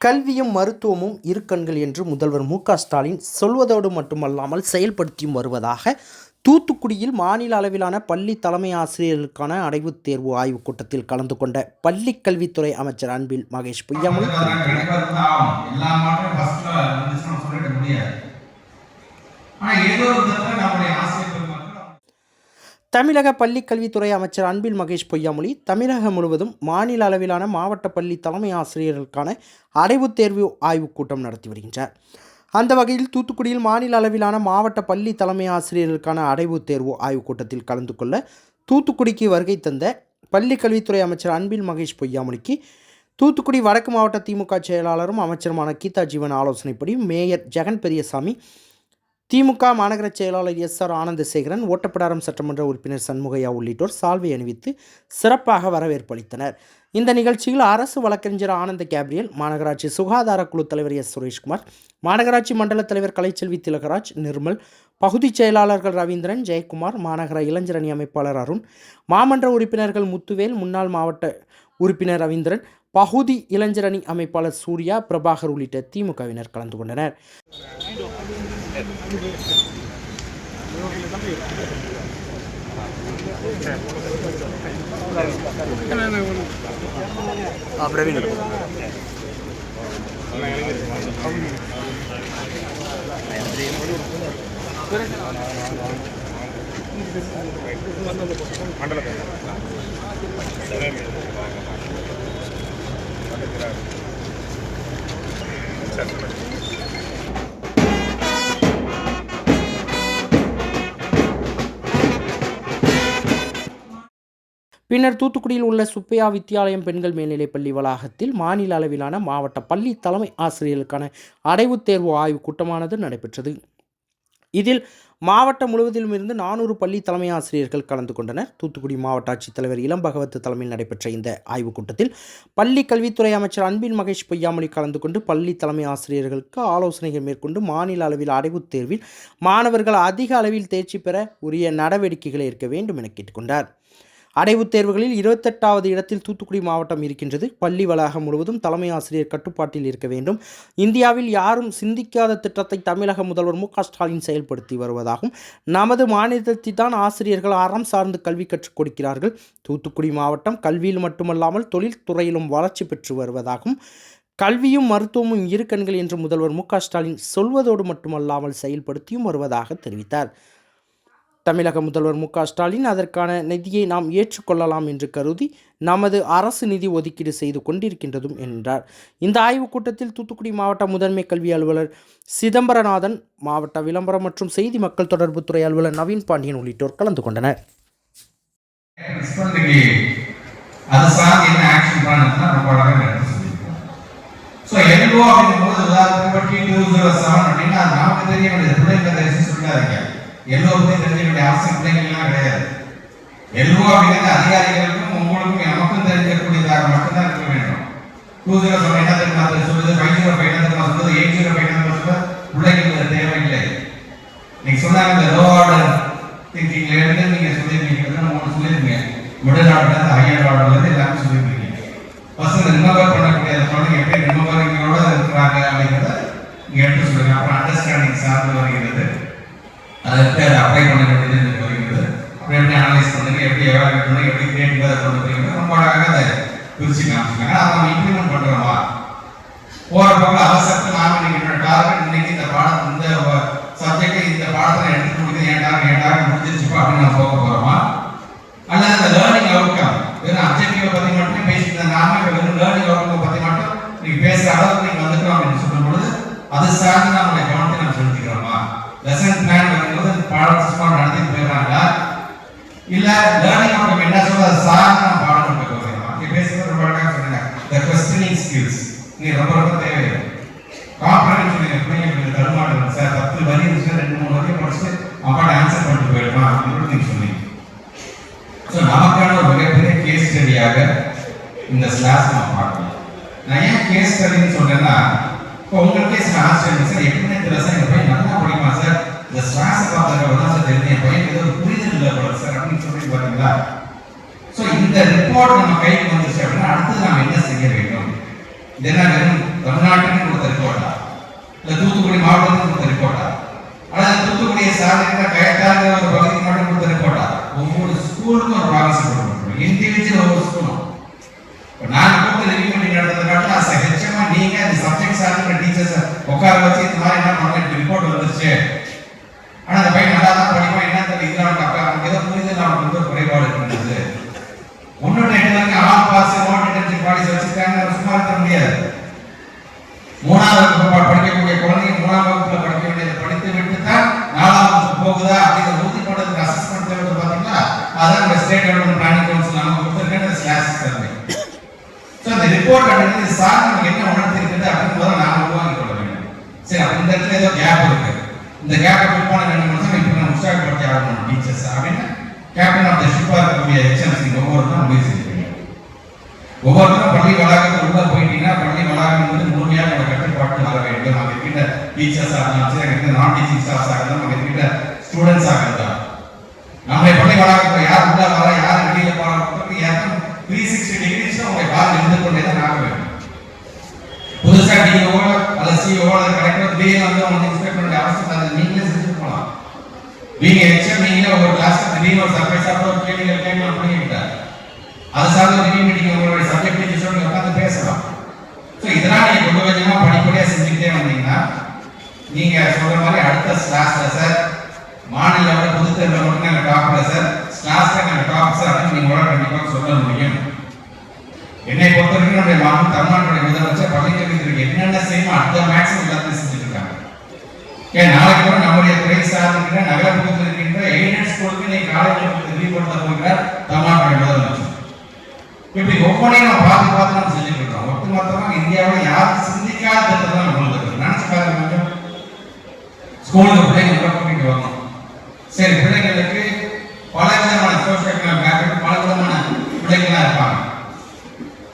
கல்வியும் மருத்துவமும் இரு கண்கள் என்று முதல்வர் மு க ஸ்டாலின் சொல்வதோடு மட்டுமல்லாமல் செயல்படுத்தியும் வருவதாக தூத்துக்குடியில் மாநில அளவிலான பள்ளி தலைமை ஆசிரியர்களுக்கான அடைவுத் தேர்வு ஆய்வுக் கூட்டத்தில் கலந்து கொண்ட பள்ளி கல்வித்துறை அமைச்சர் அன்பில் மகேஷ் பொய்யாமொழி அதெல்லாம் கண்டிப்பா இருந்தா நம்முடைய எல்லா மாற்றம் ஃபர்ஸ்ட்ல வந்துச்சுன்னு சொல்லிட முடியாது ஆனா ஏதோ ஒரு விதத்துல நம்முடைய ஆசிரியர் பெருமக்கள் தமிழக பள்ளிக்கல்வித்துறை அமைச்சர் அன்பில் மகேஷ் பொய்யாமொழி தமிழகம் முழுவதும் மாநில அளவிலான மாவட்ட பள்ளி தலைமை ஆசிரியர்களுக்கான அடைவுத் தேர்வு ஆய்வுக் கூட்டம் நடத்தி வருகின்றார். அந்த வகையில் தூத்துக்குடியில் மாநில அளவிலான மாவட்ட பள்ளி தலைமை ஆசிரியர்களுக்கான அடைவுத் தேர்வு ஆய்வுக் கூட்டத்தில் கலந்து கொள்ள தூத்துக்குடிக்கு வருகை தந்த பள்ளிக்கல்வித்துறை அமைச்சர் அன்பில் மகேஷ் பொய்யாமொழிக்கு தூத்துக்குடி வடக்கு மாவட்ட திமுக செயலாளரும் அமைச்சருமான கீதா ஜீவன் ஆலோசனைப்படி மேயர் ஜெகன் பெரியசாமி திமுக மாநகர செயலாளர் எஸ் ஆர் ஆனந்தசேகரன் ஓட்டப்பிடாரம் சட்டமன்ற உறுப்பினர் சண்முகையா உள்ளிட்டோர் சால்வை அணிவித்து சிறப்பாக வரவேற்பு அளித்தனர். இந்த நிகழ்ச்சியில் அரசு வழக்கறிஞர் ஆனந்த கேப்ரியல் மாநகராட்சி சுகாதார குழு தலைவர் எஸ் சுரேஷ்குமார் மாநகராட்சி மண்டல தலைவர் கலைச்செல்வி திலகராஜ் நிர்மல் பகுதிச் செயலாளர்கள் ரவீந்திரன் ஜெயக்குமார் மாநகர இளைஞரணி அமைப்பாளர் அருண் மாமன்ற உறுப்பினர்கள் முத்துவேல் முன்னாள் மாவட்ட உறுப்பினர் ரவீந்திரன் பகுதி இளைஞரணி அமைப்பாளர் சூர்யா பிரபாகர் உள்ளிட்ட திமுகவினர் கலந்து கொண்டனர். ആ പ്രവീൺ മണ്ഡലത്തിൽ. பின்னர் தூத்துக்குடியில் உள்ள சுப்பையா வித்யாலயம் பெண்கள் மேல்நிலைப்பள்ளி வளாகத்தில் மாநில அளவிலான மாவட்ட பள்ளி தலைமை ஆசிரியர்களுக்கான அடைவுத் தேர்வு ஆய்வுக் கூட்டமானது நடைபெற்றது. இதில் மாவட்டம் முழுவதிலும் இருந்து நானூறு பள்ளி தலைமை ஆசிரியர்கள் கலந்து கொண்டனர். தூத்துக்குடி மாவட்ட ஆட்சித்தலைவர் இளம் பகவத் தலைமையில் நடைபெற்ற இந்த ஆய்வுக் கூட்டத்தில் பள்ளி கல்வித்துறை அமைச்சர் அன்பின் மகேஷ் பொய்யாமொழி கலந்து கொண்டு பள்ளி தலைமை ஆசிரியர்களுக்கு ஆலோசனைகள் மேற்கொண்டு மாநில அளவில் அடைவுத் தேர்வில் மாணவர்கள் அதிக அளவில் தேர்ச்சி பெற உரிய நடவடிக்கைகளை எடுக்க வேண்டும் என கேட்டுக்கொண்டார். அடைவுத் தேர்வுகளில் இருபத்தெட்டாவது இடத்தில் தூத்துக்குடி மாவட்டம் இருக்கின்றது. பள்ளி வளாகம் முழுவதும் தலைமை ஆசிரியர் கட்டுப்பாட்டில் இருக்க வேண்டும். இந்தியாவில் யாரும் சிந்திக்காத திட்டத்தை தமிழக முதல்வர் மு ஸ்டாலின் செயல்படுத்தி வருவதாகவும் நமது மாநிலத்தில் தான் ஆசிரியர்கள் அறம் சார்ந்து கல்வி கற்றுக் கொடுக்கிறார்கள். தூத்துக்குடி மாவட்டம் கல்வியில் மட்டுமல்லாமல் தொழில்துறையிலும் வளர்ச்சி பெற்று வருவதாகவும் கல்வியும் மருத்துவமும் இரு கண்கள் என்று முதல்வர் மு ஸ்டாலின் சொல்வதோடு மட்டுமல்லாமல் செயல்படுத்தியும் வருவதாக தெரிவித்தார். தமிழக முதல்வர் மு ஸ்டாலின் அதற்கான நிதியை நாம் ஏற்றுக்கொள்ளலாம் என்று கருதி நமது அரசு நிதி ஒதுக்கீடு செய்து கொண்டிருக்கின்றதும் என்றார். இந்த ஆய்வுக் கூட்டத்தில் தூத்துக்குடி மாவட்ட முதன்மை கல்வி அலுவலர் சிதம்பரநாதன் மாவட்ட விளம்பரம் மற்றும் செய்தி மக்கள் தொடர்புத்துறை அலுவலர் நவீன் பாண்டியன் உள்ளிட்டோர் கலந்து கொண்டனர். சொல்லியிருக்கோம் ஸோ தெரிஞ்சுக்கிட்ட அரசு உதாரணத்துக்கு பிள்ளைங்கள்லாம் கிடையாது. எல்ஓ அப்படிங்கிறது அதிகாரிகளுக்கும் உங்களுக்கும் நமக்கும் தெரிஞ்சிருக்கக்கூடியதாக மட்டும்தான் இருக்க வேண்டும். டூ ஜீரோ செவன் என்ன தெரியுமா அது சொல்லுது? ஃபைவ் ஜீரோ ஃபைவ் என்ன தெரியுமா சொல்லுது? எயிட் ஜீரோ ஃபைவ் என்ன தெரியுமா சொல்லுது? பிள்ளைங்களுக்கு தேவையில்லை. நீங்க சொன்னாங்க இந்த லோ ஆர்டர் திங்கிங்ல இருந்து நீங்க சொல்லியிருக்கீங்க மூணு சொல்லியிருக்கீங்க மிடில் ஆர்டர்ல இருந்து ஹையர் ஆர்டர்ல இருந்து எல்லாமே சொல்லியிருக்கீங்க பசங்க ரிமம்பர் பண்ணக்கூடிய அந்த குழந்தைங்க எப்படி ரிமெம்பரிங்கோட இருக்கிறாங்க அப்படிங்கிறத நீங்க எடுத்து சொல்லுங்க. அப்புறம் அண்டர்ஸ்டாண்டிங் சார்ந்து வருகிறது. அதற்கு அதை அப்ளை பண்ண வேண்டியது வருகிறது அப்புறம் எப்படி அனலைஸ் பண்ணுங்க எப்படி எவாலுவேட் பண்ணுங்க எப்படி கிரியேட்டிவ் அதை கொண்டு போறீங்க ரொம்ப அழகாக அதை பிரிச்சு காமிச்சிருக்காங்க. அதை நம்ம இம்ப்ளிமெண்ட் பண்ணுறோமா? போகிற பக்கம் அவசரத்து நாம நீங்க டார்கெட் இன்னைக்கு இந்த பாடம் இந்த சப்ஜெக்டை இந்த பாடத்தில் எடுத்து முடிக்கிறது என் டார்கெட் என் டார்கெட் முடிஞ்சிருச்சுப்பா அப்படின்னு நம்ம போக போகிறோமா அல்லது அந்த லேர்னிங் அவுட்கம் வெறும் அப்ஜெக்டிவை பற்றி மட்டுமே பேசிட்டு நாம இப்ப வெறும் லேர்னிங் அவுட்கம் பற்றி மட்டும் நீங்கள் பேசுகிற அளவுக்கு நீங்கள் வந்துட்டோம் அப்படின்னு சொல்லும் பொழுது அது சார்ந்து நம்மளுடைய கவனத்தை நம்ம செலுத்திக்கிறோமா? லெசன் பிளான் வரும்போது பாடம் சும்மா நடத்திட்டு போயிடுறாங்களா இல்ல லேர்னிங் அவங்க என்ன சொல்ல அது சார்ந்து பாடம் கொண்டு போகிறோமா இங்க பேசுறது ரொம்ப சொன்னாங்க த கொஸ்டினிங் ஸ்கில்ஸ் நீ ரொம்ப ரொம்ப தேவை காம்பரன்ஸ் சொன்னீங்க பிள்ளைங்களுக்கு தருமானம் சார் பத்து வரி இருந்துச்சு ரெண்டு மூணு வரையும் படிச்சுட்டு அப்பாட்ட ஆன்சர் பண்ணிட்டு போயிடுமா? அப்படின்னு நீங்க சொன்னீங்க ஸோ நமக்கான ஒரு மிகப்பெரிய கேஸ் ஸ்டடியாக இந்த ஸ்லாஸ் நம்ம பார்க்கலாம். நான் ஏன் கேஸ் ஸ்டடின்னு சொல்றேன்னா இப்போ உங்களுக்கே சில ஆசிரியர் சார் எப்படின்னு தெரியல சார் எங்கள் பையன் இந்த சுவாச பார்த்ததுக்கு தான் சார் தெரிஞ்சு என் பையன் ஏதோ ஒரு புரிதல் இல்லை போல சார் அப்படின்னு சொல்லி பார்த்தீங்களா ஸோ இந்த ரிப்போர்ட் நம்ம கைக்கு வந்துச்சு அப்படின்னா அடுத்து நாம் என்ன செய்ய வேண்டும்? இதெல்லாம் வெறும் தமிழ்நாட்டுக்கு கொடுத்த ரிப்போர்ட்டா இல்லை தூத்துக்குடி மாவட்டத்துக்கு கொடுத்த ரிப்போர்ட்டா ஆனால் தூத்துக்குடியை சார்ந்த கயத்தாங்கிற ஒரு பகுதிக்கு மட்டும் கொடுத்த ரிப்போர்ட்டா ஒவ்வொரு ஸ்கூலுக்கும் ஒரு பாலிசி கொடுக்கணும். இண்டிவிஜுவல் ஒவ்வொரு ஸ்கூலும் இப்ப நான் கூப்பிட்டு ரிவ்யூ பண்ணி நடந்ததை காட்டில் அஸ் ஹெச்எம்மா நீங்க அந்த சப்ஜெக்ட் சார்ந்த டீச்சர்ஸை உட்கார வச்சு இந்த மாதிரி என்ன பண்ண ரிப்போர்ட் வந்துருச்சு ஆனா அந்த பையன் நல்லா தான் படிப்பான் என்ன தெரியல இதுல அவனுக்கு அப்பா அவனுக்கு ஏதோ புரிதல் அவனுக்கு வந்து ஒரு குறைபாடு இருக்கின்றது ஒன்னொன்று எடுத்தாங்க all pass note intensive policy வச்சிருக்காங்க சும்மா இருக்க முடியாது மூணாவது வகுப்பு ப- படிக்கக்கூடிய குழந்தைங்க மூணாவது வகுப்புல படிக்க வேண்டியதை படித்து விட்டு தான் நாலாம் வகுப்பு போகுதா அப்படிங்கிற உறுதி பண்றதுக்கு அசஸ்மெண்ட் தேவை பாத்தீங்களா அதான் நம்ம ஸ்டேட் டெவலப்மெண்ட் பிளானிங் கவுன்சில் நம்ம கொடுத்துருக்க ஸ்லாஷ் சர்வே ஸோ அந்த ரிப்போர்ட் அப்படிங்கிறது சார் நமக்கு என்ன உணர்த்திருக்கிறது அப்படின்னு முதல்ல நாம உருவாக்கி கொள்ள வேண்டும். சரி அப்ப இந்த இடத்துல ஏதோ கேப் இருக்கு. இந்த கேப்பை ஃபில் பண்ண ரெண்டு மாதம் இப்போ நம்ம உற்சாகப்படுத்தி ஆகணும் டீச்சர்ஸ் அப்படின்னு கேப்டன் ஆஃப் த ஷிப்பாக இருக்கக்கூடிய எக்ஸாம்ஸ் ஒவ்வொருத்தரும் முயற்சி செய்வீங்க ஒவ்வொருத்தரும் பள்ளி வளாகத்தில் உள்ள போயிட்டீங்கன்னா பள்ளி வளாகம் வந்து முழுமையாக நம்ம கட்டுப்பாட்டு வர வேண்டும். அங்கே இருக்கின்ற டீச்சர்ஸ் ஆகலாம் சரி அங்கே இருக்கின்ற நான் டீச்சிங் ஸ்டாஃப்ஸ் ஆகலாம் அங்கே இருக்கின்ற ஸ்டூடெண்ட்ஸ் இருந்தாலும் நம்முடைய யார் உள்ள வர யார் வெளியில போறாங்க யாரும் த்ரீ சிக்ஸ்டி டிகிரிஸ் உங்களை கால் இருந்து கொண்டே தான் ஆக வேண்டும். புதுசா டிஓ அல்லது சிஓ அல்லது கலெக்டர் திடீர்னு வந்து இன்ஸ்பெக்ட் பண்ண அவசியம் அதை நீங்களே செஞ்சு போகலாம். நீங்க எக்ஸாம் நீங்களே ஒரு கிளாஸ்க்கு திடீர்னு ஒரு சர்ப்ரைஸா ஒரு கேள்விகள் கேட்கலாம் பண்ணிக்கிட்டார் அது சார்ந்த ரிவ்யூ மீட்டிங் உங்களுடைய சப்ஜெக்ட் டீச்சர்ஸோட உட்காந்து பேசலாம். ஸோ இதெல்லாம் நீங்க கொஞ்சம் கொஞ்சமா செஞ்சுக்கிட்டே வந்தீங்கன்னா நீங்க சொல்ற மாதிரி அடுத்த கிளாஸ்ல சார் மாநில விட பொது மட்டும் நாங்கள் டாப்ல சார் கிளாஸ்ல நாங்கள் டாப் சார் அப்படின்னு கண்டிப்பாக சொல்ல முடியும். என்னை பொறுத்தவரைக்கும் நம்முடைய மாமன் தமிழ்நாட்டுடைய முதலமைச்சர் பள்ளிக்கல்வித்துறைக்கு என்னென்ன செய்யணும் அந்த மேக்ஸிமம் எல்லாத்தையும் செஞ்சுட்டு இருக்காங்க ஏன் நாளைக்கு கூட நம்முடைய துறை சார்ந்திருக்கிற நகரப்புறத்தில் இருக்கின்ற எய்டட் ஸ்கூலுக்கு நீ காலேஜ் விரிவுபடுத்த போகிறார் தமிழ்நாட்டுடைய முதலமைச்சர். இப்படி ஒவ்வொன்றையும் நம்ம பார்த்து பார்த்து நம்ம செஞ்சுட்டு இருக்கோம். ஒட்டுமொத்தமாக இந்தியாவில் யாரும் சிந்திக்காத திட்டத்தை நம்ம கொண்டு வந்திருக்கோம் நினைச்சு பாருங்க ஸ்கூலுக்கு பிள்ளைங்க உள்ள கூட்டிட்டு வரணும் சரி பிள்ளைங்களுக்கு பல விதமான சோசியல் பேக்ரவுண்ட் பல விதமான பிள்ளைங்களா இருப்பாங்க.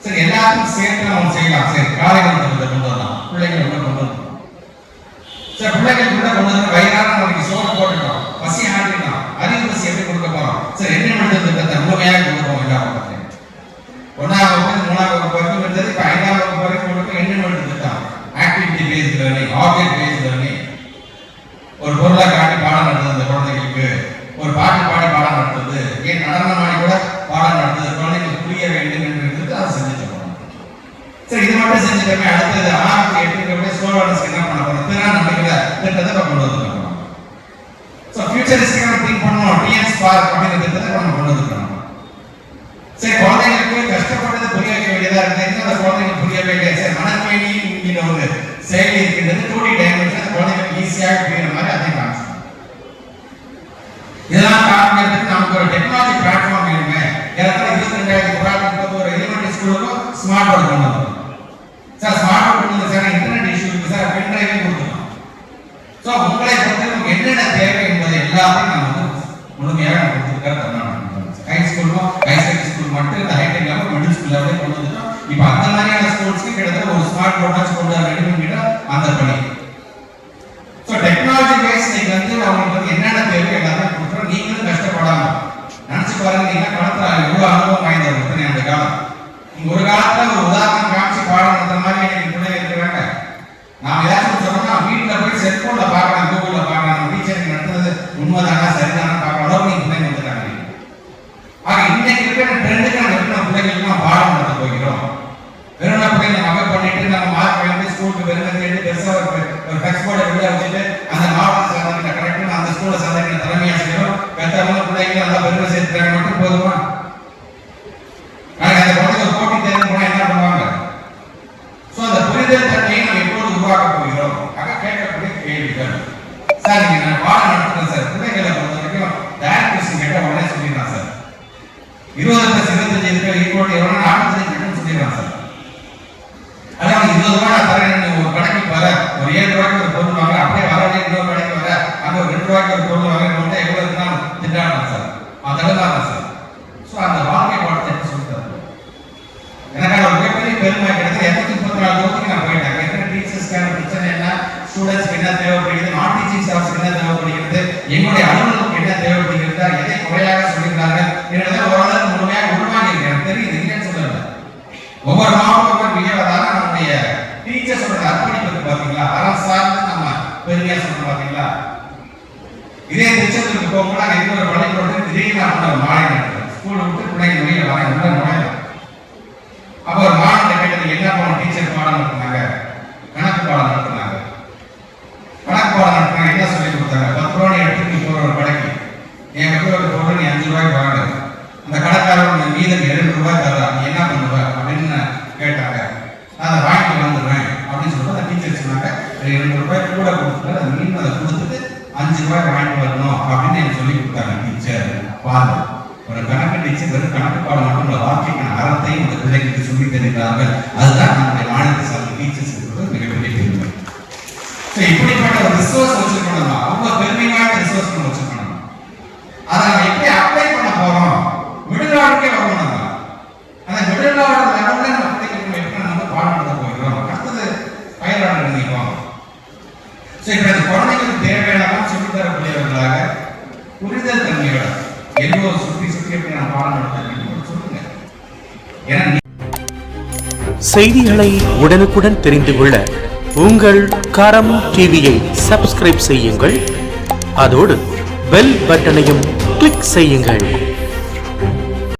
சரி எல்லாருக்கும் சேர்த்து நம்ம செய்யலாம். சரி காலை கொண்டு வரலாம். பிள்ளைங்களை கொண்டு வரலாம். சரி பிள்ளைங்களுக்கு உள்ள கொண்டு வந்து வயிறார நமக்கு சோறு போட்டுட்டோம். பசி ஆட்டிட்டோம் அறிவு பசி எப்படி கொடுக்க போறோம்? சரி என்ன நடந்தது திட்டத்தை முழுமையாக கொடுப்போம் எல்லா பக்கத்தையும். ஒன்றாம் வகுப்பு மூணாம் வகுப்பு வரைக்கும் இருந்தது. இப்போ ஐந்தாம் வகுப்பு வரைக்கும் கொடுக்க என்ன நடந்தது திட்டம் activity based learning object based learning ஒரு பொருளை காட்டி பாடம் நடத்துது அந்த குழந்தைகளுக்கு ஒரு பாட்டு பாடி பாடம் நடத்துது ஏன் நடனம் ஆடி கூட பாடம் நடத்துது குழந்தைங்களுக்கு புரிய வேண்டும் என்று இருந்துட்டு அதை செஞ்சுட்டு போகணும் சரி இது அடுத்தது ஆ கேட்டு ஸ்லோவர்ஸ் என்ன பண்ண போறோம்? திறன் நம்பிக்கிற திட்டத்தை நம்ம கொண்டு வந்துருக்கோம் ஸோ ஃபியூச்சரிஸ்டிக்கான திங்க் பண்ணணும். டிஎஸ் பார்க் அப்படிங்கிற திட்டத்தை நம்ம கொண்டு வந்துருக்கோம் சரி குழந்தைங்களுக்கு கஷ்டப்பட்டது புரிய வைக்க வேண்டியதா இருக்கு. அந்த குழந்தைங்களுக்கு புரிய வேண்டிய சரி மனப்பயணி என்கிற ஒரு செயலி இருக்கின்றது டூ டி டைமென்ஷன் குழந்தைங்களுக்கு ஈஸியாக புரியுற மாதிரி அதை காமிச்சு. இதெல்லாம் காரணத்துக்கு நமக்கு ஒரு டெக்னாலஜி பிளாட்ஃபார்ம் வேணுமே ஏற்கனவே இருபத்தி ரெண்டாயிரத்தி தொள்ளாயிரத்தி முப்பத்தி ஒரு எலிமெண்ட்ரி ஸ்கூலுக்கும் ஸ்மார்ட் போர்டு கொண்டு வந்தோம் சார் ஸ்மார்ட் போர்டு கொண்டு வந்து சார் இன்டர்நெட் இஷ்யூ இருக்கு சார் பென் டிரைவே கொடுத்துட்டோம் ஸோ உங்களை பொறுத்து நமக்கு என்னென்ன தேவை என்பதை எல்லாத்தையும் நம்ம வந்து முழுமையாக நம்ம கொடுத்துருக்கிற தமிழ்நாடு ஹை ஸ்கூலும் ஹை செகண்டரி ஸ்கூல் மட்டும் இந்த ஹைடெக் இல்லாமல் மிடில் ஸ்கூல் லெவலே கொண்டு வந்துட்டோம். இப்போ அந்த மாதிரியான ஸ்கூல்ஸ்க்கு கிட்டத்தட்ட ஒரு ஸ்மார்ட் போர்டாச்சும் கொண்டு வர வேண்டும் என்கிற அந்த பணி. ஸோ டெக்னாலஜி வைஸ் நீங்க வந்து அவங்களுக்கு வந்து என்னென்ன தேவை எல்லாமே கொடுக்குறோம் நீங்களும் கஷ்டப்படாம நினைச்சு பாருங்க நீங்கள் காலத்துல எவ்வளோ அனுபவம் வாய்ந்தவர் இத்தனை அந்த காலம். ஒரு காலத்துல ஒரு உதாரணம் காமிச்சு பாடம் நடத்துற மாதிரி எனக்கு பிள்ளைங்க இருக்கிறாங்க நாம ஏதாச்சும் சொன்னோம்னா வீட்டுல போய் செல்போன்ல பார்க்கலாம் கூகுள்ல பார்க்கலாம் நம்ம டீச்சர் நடத்துறது உண்மைதானா சரிதானா பார்க்கலாம் அளவு நீங்க பிள்ளைங்க வந்துட்டாங்க ஆக இன்னைக்கு இருக்கிற ட்ரெண்டுக்கு நம்ம எப்படி நம்ம பிள்ளைங்களுக்கு நம்ம பாடம் நடத்த போகிறோம் வெறும் பிள்ளைங்க நம்ம பண்ணிட்டு நம்ம மார்க் வாங்கி ஸ்கூலுக்கு வெறும் தேடி பெருசா ஒரு ஒரு டெக்ஸ்ட் போர்டை வெளியே வச்சுட்டு அந்த மாவட்ட சாதனை கரெக்டாக அந்த ஸ்கூலில் சாதனை தலைமை ஆசிரியரும் பெற்றவங்க பிள்ளைங்க நல்லா பெருமை சேர்த்துறாங்க மட்டும் போதுமா? நாளைக்கு அந்த குழந்தைங்க ஒரு போட்டி தேர்வு போனால் என்ன பண்ணுவாங்க? ஸோ அந்த புரிதல் தன்மையை நம்ம எப்போது உருவாக்க போகிறோம்? ஆக கேட்கக்கூடிய கேள்விகள். சார் நீங்கள் நான் பாடம் நடத்துகிறேன் சார். பிள்ளைகளை பொறுத்த வரைக்கும் டேரக்ட் கொஸ்டின் கேட்டால் உடனே சொல்லிடலாம் சார். இருபது பிளஸ் இருபத்தஞ்சு இருக்கிற ஈக்குவல் எவ்வளோ நாற்பத்தஞ்சு சொல்லிடலாம் சார். அதான் இருபது ரூபா நான் தரேன் நீ ஒரு கடைக்கு வர ஒரு ஏழு ரூபாய்க்கு ஒரு பொருள் வாங்க அப்படியே வர வழியே இன்னொரு கடைக்கு வர அங்க ஒரு ரெண்டு ரூபாய்க்கு ஒரு பொருள் வாங்க மட்டும் எவ்வளவு இருந்தாலும் திண்டாடலாம் சார். அதெல்லாம் தான் சார். ஸோ அந்த வாழ்க்கை பாடத்தை எப்படி சொல்லி தரணும்? எனக்கு அது ஒரு மிகப்பெரிய பெருமை கிடையாது எண்பத்தி முப்பத்தி நாலு தூரத்துக்கு நான் போயிட்டேன். எத்தனை டீச்சர்ஸ்க்கான பிரச்சனை என்ன? ஸ்டூடெண்ட்ஸ்க்கு என்ன தேவைப்படுகிறது? நான் டீச்சிங் ஸ்டாஃப்ஸ்க்கு என்ன தேவைப்படுகிறது? என்னுடைய இதே திருச்செந்தூருக்கு போகும்போது அங்கே இருக்கிற பள்ளிக்கூடத்தில் திடீர்னு அப்ப மாலை நடக்குது ஸ்கூல் விட்டு பிள்ளைங்க வெளியில் வர உள்ள நுழையலாம் அப்போ ஒரு மாணவன் கேட்டது என்ன பாடம் டீச்சர் மாணவன் நடத்துனாங்க கணக்கு பாடம் நடத்துனாங்க கணக்கு பாடம் நடத்துனாங்க என்ன சொல்லி கொடுத்தாங்க பத்து ரூபாய் எடுத்து நீ போற ஒரு கடைக்கு என் கிட்ட ஒரு பொருள் நீ அஞ்சு ரூபாய்க்கு வாங்க அந்த கடைக்காரர் உனக்கு மீதம் இரண்டு ரூபாய் தர்றா நீ என்ன பண்ணுவ அப்படின்னு கேட்டாங்க நான் அதை வாங்கிட்டு வந்துடுறேன் அப்படின்னு சொல்லிட்டு அந்த டீச்சர் சொன்னாங்க இரண்டு ரூபாய் கூட கொடுத்துட்டு அந்த மீன் அதை கொடுத்துட்டு அஞ்சு ரூபாய் வாங்கிட்டு வரணும் அப்படின்னு எனக்கு சொல்லி கொடுத்தாங்க டீச்சர் பாரு ஒரு கணக்கு டீச்சர் வெறும் கணக்கு பாடம் மட்டும் இல்ல வாழ்க்கைக்கான அறத்தையும் அந்த பிள்ளைகளுக்கு சொல்லி தருகிறார்கள். அதுதான் நம்முடைய மாநில சார்ந்த டீச்சர்ஸ் மிகப்பெரிய பெருமை. So, இப்படிப்பட்ட ஒரு ரிசோர்ஸ் வச்சுருக்கணும்? அவங்க பெருமையான ரிசோர்ஸ் நம்ம வச்சிருக்கணும்? அதை நம்ம எப்படி அப்ளை பண்ண போறோம் மிடில் ஆர்டருக்கே வரணும் நம்ம அந்த மிடில் ஆர்டர் லெவல்ல நம்ம பிள்ளைங்களுக்கு நம்ம எப்படி நம்ம பாடம் நடத்த போகிறோம் அடுத்தது ஃபயர் ஆர்டர் நினைப்போம் ஸோ இப்போ இந்த குழந்தைங்களுக்கு தேவையான சொல்லி தரக்கூடியவர்களாக புரிதல் தன்மையோட எல்லோ சுற்றி சுற்றி எப்படி நம்ம பாடம் நடத்த சொல்லுங்க. ஏன்னா செய்திகளை உடனுக்குடன் தெரிந்து கொள்ள உங்கள் கரம் டிவியை சப்ஸ்கிரைப் செய்யுங்கள். அதோடு பெல் பட்டனையும் கிளிக் செய்யுங்கள்.